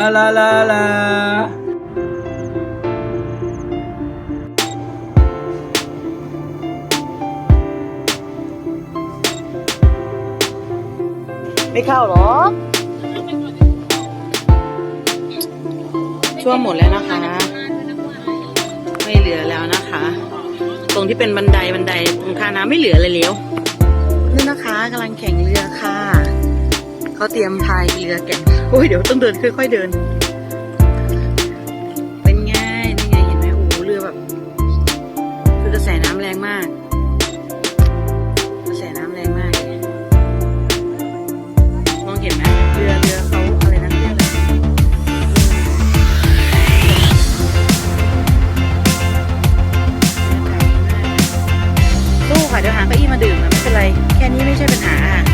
ลาลาลาไม่เข้าหรอช่วงหมดแล้วนะคะ ไม่เหลือแล้วนะคะ ตรงที่เป็นบันไดบันไดตรงท่าน้ำไม่เหลือเลยเลี้ยว เขาเตรียมพายเรือแข่งโอ้ยเดี๋ยวต้องเดินค่อยๆเดิน เป็นไงนี่ไงเห็นไหมโอ้โหเรือแบบคือกระแสน้ำแรงมากกระแสน้ำแรงมากมองเห็นไหมเรือเรือเขาอะไรนะเรียกอะไรสู้ค่ะเดี๋ยวหาเก้าอี้มาดื่มนะไม่เป็นไร แค่นี้ไม่ใช่ปัญหาค่ะ